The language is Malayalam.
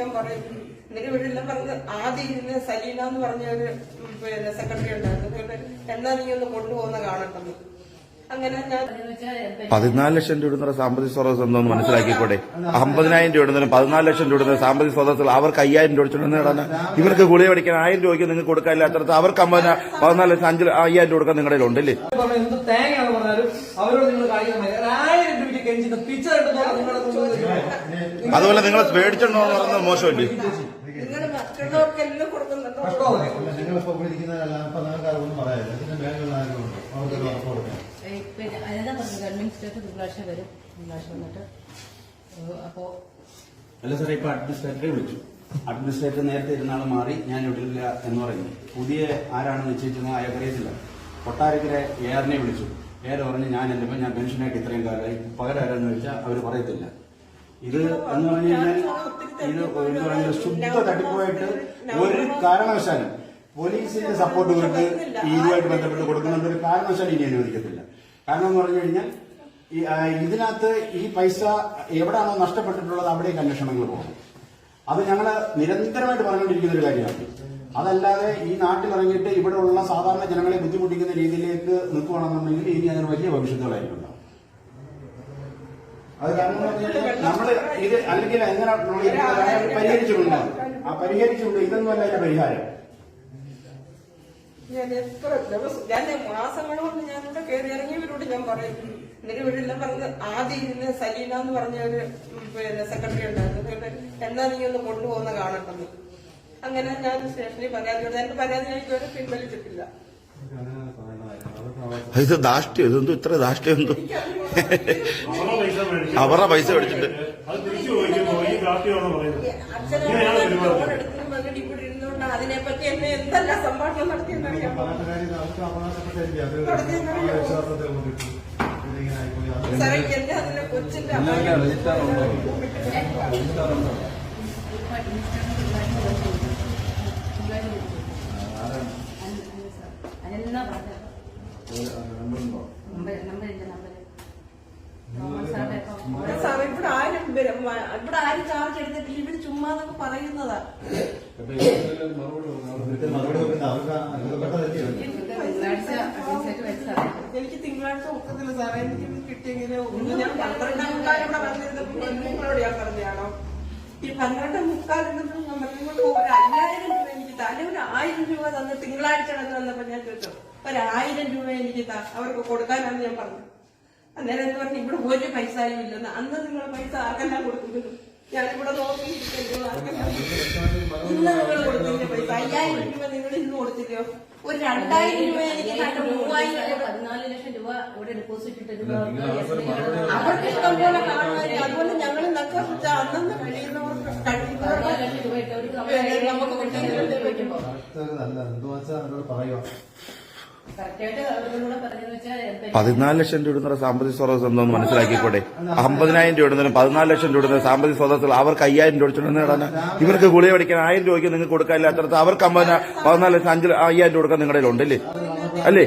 ഞാൻ പറയും. എന്നിട്ട് ഇവരെല്ലാം പറഞ്ഞ് ആദ്യം ഇരുന്ന് സലീന എന്ന് പറഞ്ഞ ഒരു പിന്നെ സെക്രട്ടറി ഉണ്ടായിരുന്നു. എന്നാ നീ ഒന്ന് കൊണ്ടുപോകുന്ന കാണട്ടെന്ന് അങ്ങനെ ഞാൻ പതിനാല് ലക്ഷം രൂപ സാമ്പത്തിക സ്രോതസ് എന്തോന്ന് മനസ്സിലാക്കിക്കോട്ടെ. അമ്പതിനായിരം രൂപ ഇടുന്നതിന് പതിനാല് ലക്ഷം രൂപ സാമ്പത്തിക സ്രോതസ് അവർക്ക് അയ്യായിരം രൂപ നേടാൻ ഇവർക്ക് ഗുളിക പഠിക്കാൻ ആയിരം രൂപയ്ക്ക് നിങ്ങൾക്ക് കൊടുക്കാനില്ലാത്തടത്ത് അവർക്ക് അമ്പതിന പതിനാല് ലക്ഷം അഞ്ച് അയ്യായിരം രൂപ കൊടുക്കാൻ നിങ്ങളുടെ ഉണ്ടല്ലേ പറഞ്ഞ എന്ത് തേങ്ങയാണ് പറഞ്ഞാലും അവരോട് നിങ്ങൾ ആയിരം രൂപയ്ക്ക് പിച്ചർ അതുപോലെ നിങ്ങൾ പേടിച്ചിട്ടുണ്ടോ എന്ന് പറയുന്നത് മോശമല്ലേ? നിങ്ങളിപ്പോ പറയാനില്ല. ഇതിന്റെ മേലുള്ള ഉറപ്പ് കൊടുക്കാം സ്റ്റേറ്റ് അതിനാ പറഞ്ഞത് അഡ്മിനിസ്ട്രേറ്റർ തിങ്കളാഴ്ച വരും. തിങ്കളാഴ്ച വന്നിട്ട്. ഏഹ് അപ്പോ അല്ല സാറേ ഇപ്പൊ അഡ്മിനിസ്ട്രേറ്ററെ വിളിച്ചു. അഡ്മിനിസ്ട്രേറ്റർ നേരത്തെ ഇരുന്നാൾ മാറി ഞാൻ ഇടില്ല എന്ന് പറഞ്ഞു. പുതിയ ആരാണ് നിശ്ചയിച്ചത് അയാൾക്കറിയത്തില്ല കൊട്ടാരക്കര എയറിനെ വിളിച്ചു. ഏറെ പറഞ്ഞു ഞാൻ എന്റെ ഞാൻ പെൻഷനായിട്ട് ഇത്രയും കാലമായി. പകരം ആരാന്ന് ചോദിച്ചാൽ അവർ പറയത്തില്ല. ഇത് എന്ന് പറഞ്ഞു കഴിഞ്ഞാൽ ഇത് ശുദ്ധ തട്ടിപ്പുമായിട്ട് ഒരു കാരണവശാലും പോലീസിന്റെ സപ്പോർട്ട് ഇവർക്ക് ഇതുമായിട്ട് ബന്ധപ്പെട്ട് കൊടുക്കുന്നുണ്ട് ഒരു കാരണവശാലും ഇനി അനുവദിക്കത്തില്ല. കാരണം എന്ന് പറഞ്ഞു കഴിഞ്ഞാൽ ഇതിനകത്ത് ഈ പൈസ എവിടെയാണോ നഷ്ടപ്പെട്ടിട്ടുള്ളത് അവിടേക്ക് അന്വേഷണങ്ങൾ പോകും. അത് ഞങ്ങൾ നിരന്തരമായിട്ട് പറഞ്ഞുകൊണ്ടിരിക്കുന്ന ഒരു കാര്യമാണ്. അതല്ലാതെ ഈ നാട്ടിൽ ഇറങ്ങിയിട്ട് ഇവിടെയുള്ള സാധാരണ ജനങ്ങളെ ബുദ്ധിമുട്ടിക്കുന്ന രീതിയിലേക്ക് നിൽക്കുകയാണെന്നുണ്ടെങ്കിൽ ഇനി അതിന് വലിയ ഭവിഷ്യത്തുകളായിരിക്കും. അത് കാരണം നമ്മൾ ഇത് അല്ലെങ്കിൽ എങ്ങനെ പരിഹരിച്ചിട്ടുണ്ട്? ആ പരിഹരിച്ചിട്ടുണ്ട്? ഇതൊന്നും അല്ല അതിന്റെ പരിഹാരം. ഞാൻ എത്ര ദിവസം ഞാൻ മാസങ്ങൾ കൊണ്ട് ഞാനിവിടെ കയറി ഇറങ്ങിയവരോട് ഞാൻ പറയും. എന്നിട്ട് ഇവരെല്ലാം പറഞ്ഞ് ആദ്യം ഇന്ന് സലീന എന്ന് പറഞ്ഞ ഒരു പിന്നെ സെക്രട്ടറി ഉണ്ടായിരുന്നു. എന്നാ നീ ഒന്ന് കൊണ്ടുപോകുന്ന കാണട്ടെന്ന്. അങ്ങനെ ഞാൻ സ്റ്റേഷനിൽ പരാതി എന്റെ പരാതി ഞാൻ ഇതുവരെ പിൻവലിച്ചിട്ടില്ല. ഇത് ധാഷ്ട്യം ഇതെന്തോ ഇത്ര ധാഷ്ട്യം എന്തോ? അവരുടെ പൈസ മേടിച്ചിട്ട്. അതിനെപ്പറ്റി എന്നെ എന്തെല്ലാം സംഭാഷണം അവകാശപ്പെട്ടില്ല അത് ഇപ്പം സാറേ ഇവിടെ ആരും. ഇവിടെ ആരും ചാർജ് എടുത്തിട്ടില്ല ഇവർ പറയുന്നതാ. അഡ്മിനിസ്ട്രേറ്റർ വരും സാറേ എനിക്ക് തിങ്കളാഴ്ച ഒക്കത്തില്ല സാറേ. എനിക്ക് കിട്ടിയെങ്കിലേ ഉള്ളൂ ഞാൻ പന്ത്രണ്ടാം മുക്കാൽ ഇവിടെ വന്നിരുന്നപ്പോൾ നിങ്ങളോട് ഞാൻ പറഞ്ഞാണോ ഈ പന്ത്രണ്ടേ മുക്കാലിരുന്നപ്പോൾ ഞാൻ പറഞ്ഞു ആയിരം രൂപ തന്ന് തിങ്കളാഴ്ച കടന്ന് വന്നപ്പോൾ ഞാൻ ചോദിച്ചു ഒരു ആയിരം രൂപ എനിക്ക് താ അവർക്ക് കൊടുക്കാനാണ് ഞാൻ പറഞ്ഞു അന്നേരം എന്ന് പറഞ്ഞു ഇവിടെ ഒരു പൈസയും ഇല്ലെന്ന് അന്ന് നിങ്ങൾ പൈസ ആർക്കെല്ലാം കൊടുക്കുന്നു ഞാനിവിടെ നോക്കിയിരിക്കുന്നു ഇന്ന് നിങ്ങൾ കൊടുക്കുന്ന പൈസ? അയ്യായിരം രൂപ നിങ്ങൾ ഇന്ന് കൊടുത്തില്ലയോ? ഒരു രണ്ടായിരം രൂപ എനിക്ക് മൂവായിരം രൂപ. പതിനാല് ലക്ഷം രൂപ ഇവിടെ ഡെപ്പോസിറ്റ് ഇട്ടിട്ട് അവർക്ക് ഇഷ്ടം പോലെ കാണുമായിരിക്കും അതുപോലെ ഞങ്ങൾ നക്കാ അന്നന്ന് കഴിയുന്നവർക്ക് പതിനാല് ലക്ഷം രൂപ ഇടുന്ന സാമ്പത്തിക സ്രോതസ് എന്തോന്ന് മനസ്സിലാക്കിക്കോട്ടെ അമ്പതിനായിരം രൂപ ഇടുന്നതിന് പതിനാല് ലക്ഷം രൂപ ഇടുന്ന സാമ്പത്തിക സ്രോതസ്സിൽ അവർക്ക് അയ്യായിരം രൂപ നേടാൻ ഇവർക്ക് ഗുളിക പഠിക്കാൻ ആയിരം രൂപയ്ക്ക് നിങ്ങൾക്ക് കൊടുക്കാനില്ലാത്തടത്ത് അവർക്ക് അമ്പതിനാ പതിനാല് ലക്ഷം അഞ്ച് അയ്യായിരം രൂപ കൊടുക്കാൻ നിങ്ങളുടെ ഉണ്ടല്ലേ അല്ലേ?